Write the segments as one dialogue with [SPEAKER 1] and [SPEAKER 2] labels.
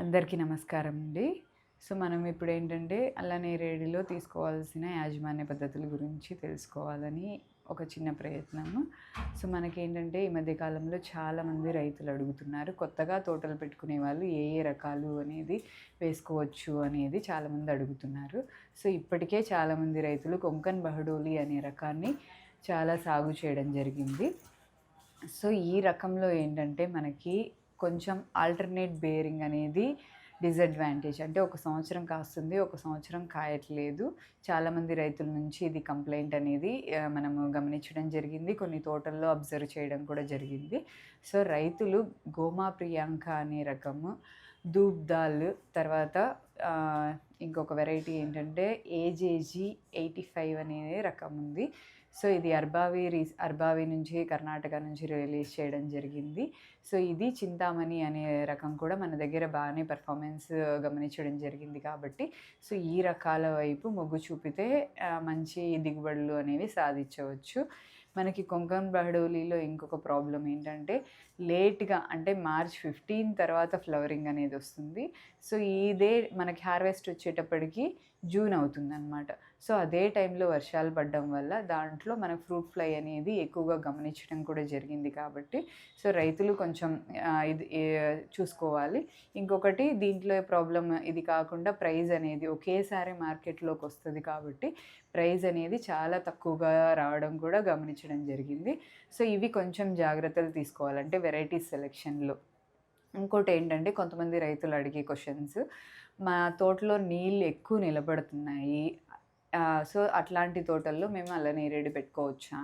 [SPEAKER 1] అందరికీ నమస్కారం అండి. సో మనం ఇప్పుడు ఏంటంటే అల్లనేరేడిలో తీసుకోవాల్సిన యాజమాన్య పద్ధతుల గురించి తెలుసుకోవాలని ఒక చిన్న ప్రయత్నము. సో మనకేంటంటే ఈ మధ్యకాలంలో చాలామంది రైతులు అడుగుతున్నారు. కొత్తగా తోటలు పెట్టుకునే వాళ్ళు ఏ ఏ రకాలు అనేది వేసుకోవచ్చు అనేది చాలామంది అడుగుతున్నారు. సో ఇప్పటికే చాలామంది రైతులు కొంకన్ బహడోలి అనే రకాన్ని చాలా సాగు చేయడం జరిగింది. సో ఈ రకంలో ఏంటంటే మనకి కొంచెం ఆల్టర్నేట్ బేరింగ్ అనేది డిసడ్వాంటేజ్ అంటే ఒక సంవత్సరం కాస్తుంది ఒక సంవత్సరం కాయట్లేదు. చాలామంది రైతుల నుంచి ఇది కంప్లైంట్ అనేది మనము గమనించడం జరిగింది. కొన్ని తోటల్లో అబ్జర్వ్ చేయడం కూడా జరిగింది. సో రైతులు గోమా ప్రియాంక అనే రకము దూబ్ దాల్ తర్వాత ఇంకొక వెరైటీ ఏంటంటే ఏజేజీ ఎయిటీ ఫైవ్ అనే రకం ఉంది. సో ఇది అర్బావి రీ అర్బావి నుంచి కర్ణాటక నుంచి రిలీజ్ చేయడం జరిగింది. సో ఇది చింతామణి అనే రకం కూడా మన దగ్గర బాగానే పర్ఫార్మెన్స్ గమనించడం జరిగింది కాబట్టి సో ఈ రకాల వైపు మొగ్గు చూపితే మంచి దిగుబడులు అనేవి సాధించవచ్చు. మనకి కొంకన్ బహడోలీలో ఇంకొక ప్రాబ్లం ఏంటంటే లేట్గా అంటే మార్చ్ ఫిఫ్టీన్ తర్వాత ఫ్లవరింగ్ అనేది వస్తుంది. సో ఇదే మనకి హార్వెస్ట్ వచ్చేటప్పటికి జూన్ అవుతుందన్నమాట. సో అదే టైంలో వర్షాలు పడడం వల్ల దాంట్లో మన ఫ్రూట్ ఫ్లై అనేది ఎక్కువగా గమనించడం కూడా జరిగింది కాబట్టి సో రైతులు కొంచెం ఇది చూసుకోవాలి. ఇంకొకటి దీంట్లో ప్రాబ్లం ఇది కాకుండా ప్రైస్ అనేది ఒకేసారి మార్కెట్లోకి వస్తుంది కాబట్టి ప్రైస్ అనేది చాలా తక్కువగా రావడం కూడా గమనించడం జరిగింది. సో ఇవి కొంచెం జాగ్రత్తలు తీసుకోవాలంటే వెరైటీస్ సెలెక్షన్లో. ఇంకోటి ఏంటంటే కొంతమంది రైతులు అడిగే క్వశ్చన్స్. మా తోటలో నీళ్ళు ఎక్కువ నిలబడుతున్నాయి. సో అట్లాంటి తోటల్లో మేము అల్లనేరేడు పెట్టుకోవచ్చా?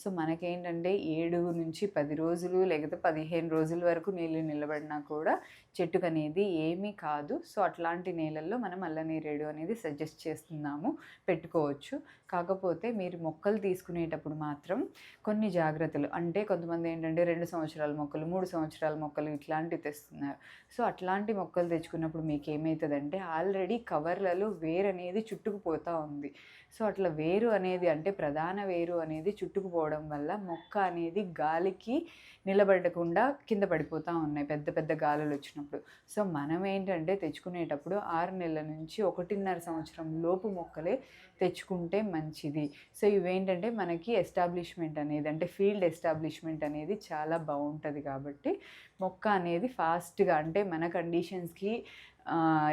[SPEAKER 1] సో మనకేంటంటే ఏడు నుంచి పది రోజులు లేకపోతే పదిహేను రోజుల వరకు నీళ్ళు నిలబడినా కూడా చెట్టుకు అనేది ఏమీ కాదు. సో అట్లాంటి నేలల్లో మనం అల్లనేరేడు అనేది సజెస్ట్ చేస్తున్నాము పెట్టుకోవచ్చు. కాకపోతే మీరు మొక్కలు తీసుకునేటప్పుడు మాత్రం కొన్ని జాగ్రత్తలు. అంటే కొంతమంది ఏంటంటే రెండు సంవత్సరాల మొక్కలు మూడు సంవత్సరాల మొక్కలు ఇట్లాంటివి తెస్తున్నారు. సో అట్లాంటి మొక్కలు తెచ్చుకున్నప్పుడు మీకు ఏమవుతుందంటే ఆల్రెడీ కవర్లలో వేరు అనేది చుట్టుకుపోతూ ఉంది. సో అట్లా వేరు అనేది అంటే ప్రధాన వేరు అనేది చుట్టుకుపోవడం వల్ల మొక్క అనేది గాలికి నిలబడకుండా కింద పడిపోతూ ఉన్నాయి పెద్ద పెద్ద గాలులు వచ్చినప్పుడు. సో మనం ఏంటంటే తెచ్చుకునేటప్పుడు ఆరు నెలల నుంచి ఒకటిన్నర సంవత్సరం లోపు మొక్కలే తెచ్చుకుంటే మంచిది. సో ఇవేంటంటే మనకి ఎస్టాబ్లిష్మెంట్ అనేది అంటే ఫీల్డ్ ఎస్టాబ్లిష్మెంట్ అనేది చాలా బాగుంటుంది కాబట్టి మొక్క అనేది ఫాస్ట్గా అంటే మన కండిషన్స్కి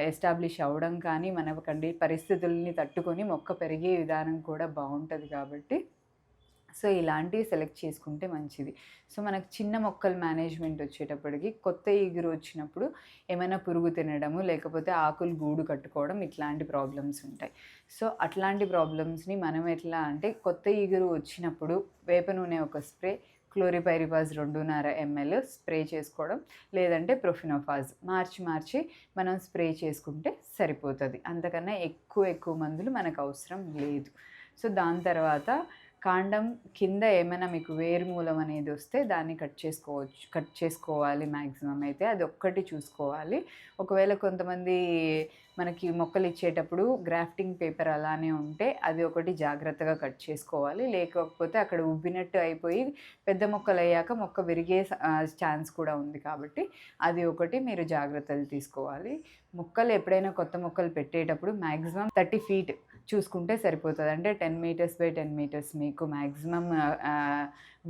[SPEAKER 1] ఎస్టాబ్లిష్ అవ్వడం కానీ మన కండి పరిస్థితుల్ని తట్టుకొని మొక్క పెరిగే విధానం కూడా బాగుంటుంది కాబట్టి సో ఇలాంటివి సెలెక్ట్ చేసుకుంటే మంచిది. సో మనకు చిన్న మొక్కల మేనేజ్మెంట్ వచ్చేటప్పటికి కొత్త ఈగురు వచ్చినప్పుడు ఏమైనా పురుగు తినడము లేకపోతే ఆకులు గూడు కట్టుకోవడం ఇట్లాంటి ప్రాబ్లమ్స్ ఉంటాయి. సో అట్లాంటి ప్రాబ్లమ్స్ని మనం ఎట్లా అంటే కొత్త ఈగురు వచ్చినప్పుడు వేప నూనె ఒక స్ప్రే క్లోరిపైరిపాజ్ రెండున్నర ఎంఎల్ స్ప్రే చేసుకోవడం లేదంటే ప్రొఫినోఫాజ్. మార్చి మార్చి మనం స్ప్రే చేసుకుంటే సరిపోతుంది. అంతకన్నా ఎక్కువ ఎక్కువ మందులు మనకు అవసరం లేదు. సో దాని తర్వాత కాండం కింద ఏమైనా మీకు వేరుమూలం అనేది వస్తే దాన్ని కట్ చేసుకోవచ్చు కట్ చేసుకోవాలి మ్యాక్సిమం అయితే. అది ఒక్కటి చూసుకోవాలి. ఒకవేళ కొంతమంది మనకి మొక్కలు ఇచ్చేటప్పుడు గ్రాఫ్టింగ్ పేపర్ అలానే ఉంటే అది ఒకటి జాగ్రత్తగా కట్ చేసుకోవాలి. లేకపోతే అక్కడ ఉబ్బినట్టు అయిపోయి పెద్ద మొక్కలు అయ్యాక మొక్క విరిగే ఛాన్స్ కూడా ఉంది కాబట్టి అది ఒకటి మీరు జాగ్రత్తలు తీసుకోవాలి. మొక్కలు ఎప్పుడైనా కొత్త మొక్కలు పెట్టేటప్పుడు మ్యాక్సిమం థర్టీ ఫీట్ చూసుకుంటే సరిపోతుంది. అంటే ten meters by ten meters మీకు మ్యాక్సిమం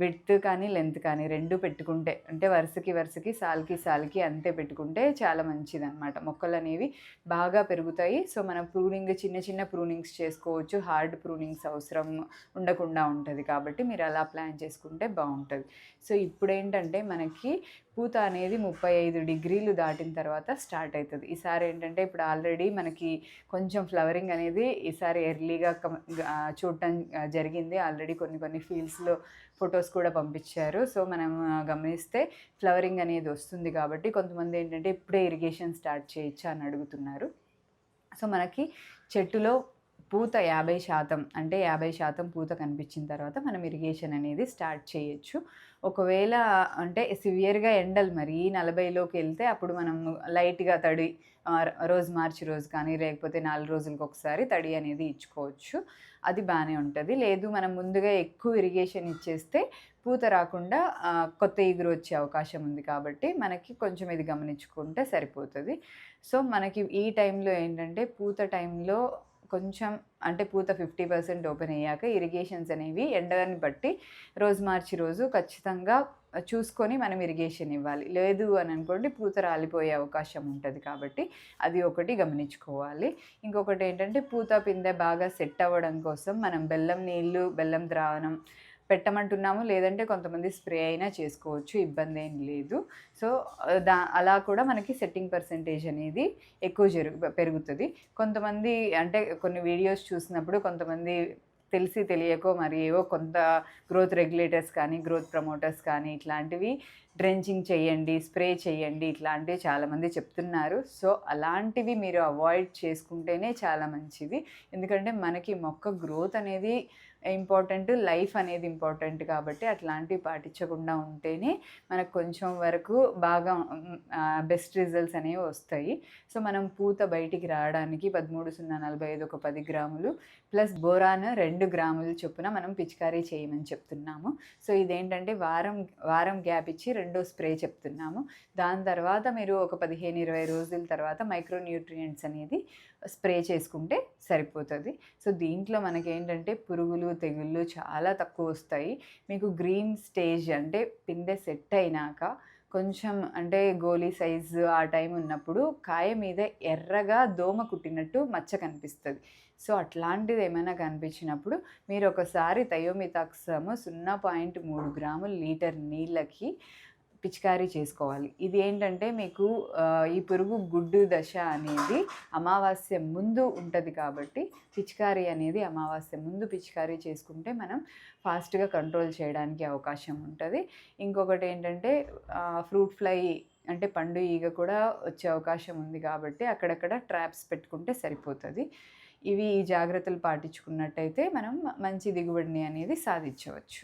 [SPEAKER 1] విడ్త్ కానీ లెంత్ కానీ రెండు పెట్టుకుంటే అంటే వరుసకి వరుసకి సాల్కి సాల్కి అంతే పెట్టుకుంటే చాలా మంచిది అనమాట మొక్కలు అనేవి బాగా పెరుగుతాయి. సో మనం ప్రూనింగ్ చిన్న చిన్న ప్రూనింగ్స్ చేసుకోవచ్చు. హార్డ్ ప్రూనింగ్స్ అవసరం ఉండకుండా ఉంటుంది కాబట్టి మీరు అలా ప్లాన్ చేసుకుంటే బాగుంటుంది. సో ఇప్పుడు ఏంటంటే మనకి పూత అనేది ముప్పై ఐదు డిగ్రీలు దాటిన తర్వాత స్టార్ట్ అవుతుంది ఈసారి ఏంటంటే ఇప్పుడు ఆల్రెడీ మనకి కొంచెం ఫ్లవరింగ్ అనేది ఈసారి ఎర్లీగా చూడటం జరిగింది. ఆల్రెడీ కొన్ని కొన్ని ఫీల్డ్స్లో ఫొటోస్ కూడా పంపించారు. సో మనం గమనిస్తే ఫ్లవరింగ్ అనేది వస్తుంది కాబట్టి కొంతమంది ఏంటంటే ఇప్పుడే ఇరిగేషన్ స్టార్ట్ చేయొచ్చా అని అడుగుతున్నారు. సో మనకి చెట్టులో పూత యాభై శాతం అంటే యాభై శాతం పూత కనిపించిన తర్వాత మనం ఇరిగేషన్ అనేది స్టార్ట్ చేయొచ్చు. ఒకవేళ అంటే సివియర్గా ఎండలు మరి నలభైలోకి వెళ్తే అప్పుడు మనం లైట్గా తడి రోజు మార్చి రోజు కానీ లేకపోతే నాలుగు రోజులకు ఒకసారి తడి అనేది ఇచ్చుకోవచ్చు. అది బాగానే ఉంటుంది. లేదు మనం ముందుగా ఎక్కువ ఇరిగేషన్ ఇచ్చేస్తే పూత రాకుండా కొత్త ఈగురు వచ్చే అవకాశం ఉంది కాబట్టి మనకి కొంచెం ఇది గమనించుకుంటే సరిపోతుంది. సో మనకి ఈ టైంలో ఏంటంటే పూత టైంలో కొంచెం అంటే పూత ఫిఫ్టీ పర్సెంట్ ఓపెన్ అయ్యాక ఇరిగేషన్స్ అనేవి ఎండని బట్టి రోజు మార్చి రోజు ఖచ్చితంగా చూసుకొని మనం ఇరిగేషన్ ఇవ్వాలి. లేదు అని అనుకోండి పూత రాలిపోయే అవకాశం ఉంటుంది కాబట్టి అది ఒకటి గమనించుకోవాలి. ఇంకొకటి ఏంటంటే పూత పిందె బాగా సెట్ అవ్వడం కోసం మనం బెల్లం నీళ్ళు బెల్లం ద్రావణం పెట్టమంటున్నాము. లేదంటే కొంతమంది స్ప్రే అయినా చేసుకోవచ్చు. ఇబ్బంది ఏం లేదు. సో దా అలా కూడా మనకి సెట్టింగ్ పర్సంటేజ్ అనేది ఎక్కువ జరుగు పెరుగుతుంది. కొంతమంది అంటే కొన్ని వీడియోస్ చూసినప్పుడు కొంతమంది తెలిసి తెలియకో మరి ఏవో కొంత గ్రోత్ రెగ్యులేటర్స్ కానీ గ్రోత్ ప్రమోటర్స్ కానీ ఇట్లాంటివి డ్రెంచింగ్ చేయండి స్ప్రే చేయండి ఇట్లాంటివి చాలామంది చెప్తున్నారు. సో అలాంటివి మీరు అవాయిడ్ చేసుకుంటేనే చాలా మంచిది. ఎందుకంటే మనకి మొక్క గ్రోత్ అనేది ఇంపార్టెంట్ లైఫ్ అనేది ఇంపార్టెంట్ కాబట్టి అట్లాంటివి పాటించకుండా ఉంటేనే మనకు కొంచెం వరకు బాగా బెస్ట్ రిజల్ట్స్ అనేవి వస్తాయి. సో మనం పూత బయటికి రావడానికి పదమూడు సున్నా నలభై ఐదు ఒక పది గ్రాములు ప్లస్ బోరాన్ రెండు గ్రాములు చొప్పున మనం పిచికారీ చేయమని చెప్తున్నాము. సో ఇదేంటంటే వారం వారం గ్యాప్ ఇచ్చి రెండు స్ప్రే చెప్తున్నాము. దాని తర్వాత మీరు ఒక పదిహేను ఇరవై రోజుల తర్వాత మైక్రో న్యూట్రియంట్స్ అనేది స్ప్రే చేసుకుంటే సరిపోతుంది. సో దీంట్లో మనకేంటంటే పురుగులు తెగుళ్ళు చాలా తక్కువ వస్తాయి. మీకు గ్రీన్ స్టేజ్ అంటే పిందె సెట్ అయినాక కొంచెం అంటే గోలీ సైజు ఆ టైం ఉన్నప్పుడు కాయ మీద ఎర్రగా దోమ కుట్టినట్టు మచ్చ కనిపిస్తుంది. సో అట్లాంటిది ఏమైనా కనిపించినప్పుడు మీరు ఒకసారి థయోమితాక్సము సున్నా పాయింట్ మూడు గ్రాములు లీటర్ నీళ్ళకి పిచికారీ చేసుకోవాలి. ఇది ఏంటంటే మీకు ఈ పురుగు గుడ్డు దశ అనేది అమావాస్య ముందు ఉంటుంది కాబట్టి పిచికారీ అనేది అమావాస్య ముందు పిచికారీ చేసుకుంటే మనం ఫాస్ట్గా కంట్రోల్ చేయడానికి అవకాశం ఉంటుంది. ఇంకొకటి ఏంటంటే ఫ్రూట్ ఫ్లై అంటే పండు ఈగ కూడా వచ్చే అవకాశం ఉంది కాబట్టి అక్కడక్కడ ట్రాప్స్ పెట్టుకుంటే సరిపోతుంది. ఇవి ఈ జాగ్రత్తలు పాటించుకున్నట్టయితే మనం మంచి దిగుబడిని అనేది సాధించవచ్చు.